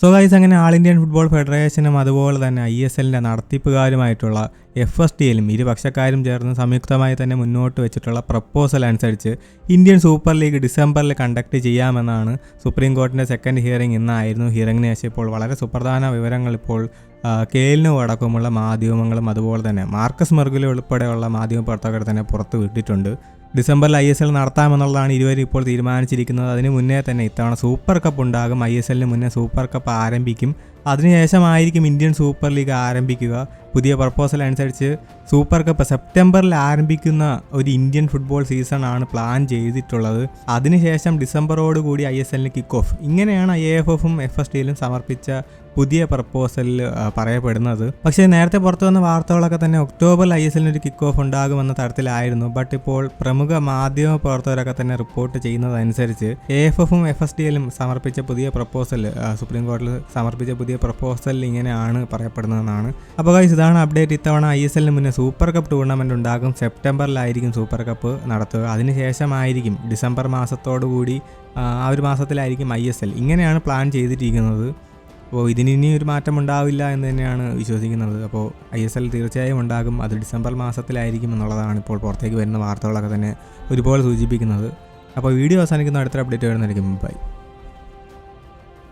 So guys അങ്ങനെ ആൾ Indian football ഫെഡറേഷനും അതുപോലെ തന്നെ ഐ എസ് എല്ലിന്റെ നടത്തിപ്പുകാരുമായിട്ടുള്ള എഫ് എസ് ടി എല്ലും ഇരുപക്ഷക്കാരും ചേർന്ന് സംയുക്തമായി തന്നെ മുന്നോട്ട് വെച്ചിട്ടുള്ള പ്രപ്പോസൽ അനുസരിച്ച് ഇന്ത്യൻ സൂപ്പർ ലീഗ് ഡിസംബറിൽ കണ്ടക്ട് ചെയ്യാമെന്നാണ് സുപ്രീം കോടതിന്റെ സെക്കൻഡ് ഹിയറിംഗ് ഇന്നായിരുന്നു ഹിയറിംഗിന് ശേഷം ഇപ്പോൾ വളരെ സുപ്രധാന വിവരങ്ങൾ ഇപ്പോൾ കേലിനും അടക്കമുള്ള മാധ്യമങ്ങളും അതുപോലെ തന്നെ മാർക്കസ് മെർഗുലി ഉൾപ്പെടെയുള്ള മാധ്യമ പ്രവർത്തകർ തന്നെ പുറത്ത് വിട്ടിട്ടുണ്ട് ഡിസംബറിൽ ഐ എസ് എൽ നടത്താമെന്നുള്ളതാണ് ഇരുവരും ഇപ്പോൾ തീരുമാനിച്ചിരിക്കുന്നത്. അതിന് മുന്നേ തന്നെ ഇത്തവണ സൂപ്പർ കപ്പ് ഉണ്ടാകും. ഐ എസ് എല്ലിന് മുന്നേ സൂപ്പർ കപ്പ് ആരംഭിക്കും. അതിനുശേഷമായിരിക്കും ഇന്ത്യൻ സൂപ്പർ ലീഗ് ആരംഭിക്കുക. പുതിയ പ്രപ്പോസൽ അനുസരിച്ച് സൂപ്പർ കപ്പ് സെപ്റ്റംബറിൽ ആരംഭിക്കുന്ന ഒരു ഇന്ത്യൻ ഫുട്ബോൾ സീസൺ ആണ് പ്ലാൻ ചെയ്തിട്ടുള്ളത്. അതിനുശേഷം ഡിസംബറോട് കൂടി ഐ എസ് എല്ലിന് കിക്ക് ഓഫ് ഇങ്ങനെയാണ് ഐ എഫ് എഫും എഫ് എസ് ടിയിലും സമർപ്പിച്ച പുതിയ പ്രപ്പോസലിൽ പറയപ്പെടുന്നത്. പക്ഷേ നേരത്തെ പുറത്തു വന്ന വാർത്തകളൊക്കെ തന്നെ ഒക്ടോബറിൽ ഐ എസ് എല്ലിന് ഒരു കിക്ക് ഓഫ് ഉണ്ടാകുമെന്ന തരത്തിലായിരുന്നു. ബട്ട് ഇപ്പോൾ പ്രമുഖ മാധ്യമ പ്രവർത്തകരൊക്കെ തന്നെ റിപ്പോർട്ട് ചെയ്യുന്നതനുസരിച്ച് എ എഫ് എഫും എഫ് എസ് ടി എല്ലും സമർപ്പിച്ച പുതിയ പ്രപ്പോസൽ സുപ്രീം കോടതിയിൽ സമർപ്പിച്ച പുതിയ പ്രപ്പോസൽ ഇങ്ങനെയാണ് പറയപ്പെടുന്നതെന്നാണ്. അപ്പോൾ ഗൈസ് ഇതാണ് അപ്ഡേറ്റ് ഇത്തവണ ഐ എസ് എല്ലിന് മുന്നേ സൂപ്പർ കപ്പ് ടൂർണമെന്റ് ഉണ്ടാകും. സെപ്റ്റംബറിലായിരിക്കും സൂപ്പർ കപ്പ് നടത്തുക. അതിനുശേഷമായിരിക്കും ഡിസംബർ മാസത്തോടു കൂടി ആ ഒരു മാസത്തിലായിരിക്കും ഐ എസ് എൽ ഇങ്ങനെയാണ് പ്ലാൻ ചെയ്തിരിക്കുന്നത്. അപ്പോൾ ഇതിന് ഒരു മാറ്റം ഉണ്ടാവില്ല എന്ന് തന്നെയാണ് വിശ്വസിക്കുന്നത്. അപ്പോൾ ഐ എസ് എൽ തീർച്ചയായും ഉണ്ടാകും. അത് ഡിസംബർ മാസത്തിലായിരിക്കും എന്നുള്ളതാണ് ഇപ്പോൾ പുറത്തേക്ക് വരുന്ന വാർത്തകളൊക്കെ തന്നെ ഒരുപോലെ സൂചിപ്പിക്കുന്നത്. അപ്പോൾ വീഡിയോ അവസാനിക്കുന്ന അടുത്ത അപ്ഡേറ്റ് വരുന്നതായിരിക്കും. ബൈ